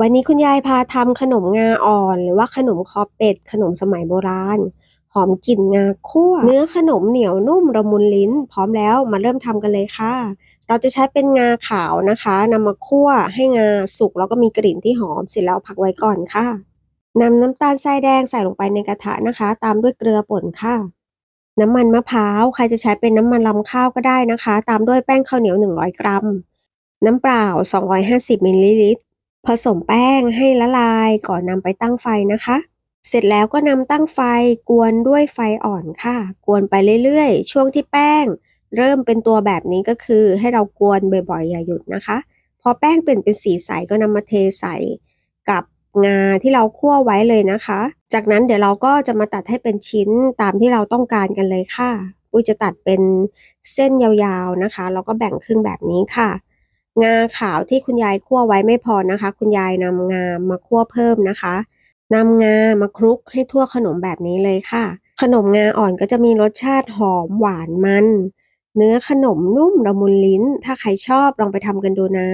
วันนี้คุณยายพาทำขนมงาอ่อน หรือว่าขนมคอเป็ด ขนมสมัยโบราณ หอมกลิ่นงาคั่ว เนื้อขนมเหนียวนุ่มละมุนลิ้น พร้อมแล้วมาเริ่มทำกันเลยค่ะ เราจะใช้เป็นงาขาวนะคะนำมาคั่วให้งาสุกแล้วก็มีกลิ่นที่หอมเสร็จแล้วพักไว้ก่อนค่ะนำน้ำตาลทรายแดงใส่ลงไปในกระทะนะคะ ตามด้วยเกลือป่นค่ะ น้ำมันมะพร้าวใครจะใช้เป็นน้ำมันลำข้าวก็ได้นะคะ ตามด้วยแป้งข้าวเหนียว 100 กรัม น้ำเปล่า 250มิลลิลิตร ผสมแป้งให้ละลายก่อนนำไปตั้งไฟนะคะ เสร็จแล้วก็นำตั้งไฟกวนด้วยไฟอ่อนค่ะ กวนไปเรื่อยๆ ช่วงที่แป้ง เริ่มเป็นตัวแบบนี้ก็คือให้เรากวนบ่อยๆ อย่าหยุดนะคะ พอแป้งเปลี่ยนเป็นสีใสก็นำมาเทใส่กับงาที่เราคั่วไว้เลยนะคะ จากนั้นเดี๋ยวเราก็จะมาตัดให้เป็นชิ้นตามที่เราต้องการกันเลยค่ะ ปุ้ยจะตัดเป็นเส้นยาวๆนะคะ แล้วก็แบ่งครึ่งแบบนี้ค่ะ งาขาวที่คุณยายคั่วไว้ไม่พอนะคะ คุณยายนำงามาคั่วเพิ่มนะคะนำงามาคลุกให้ทั่วขนมแบบนี้เลยค่ะ ขนมงาอ่อนก็จะมีรสชาติหอมหวานมัน เนื้อขนมนุ่มละมุนลิ้น ถ้าใครชอบลองไปทำกันดูนะ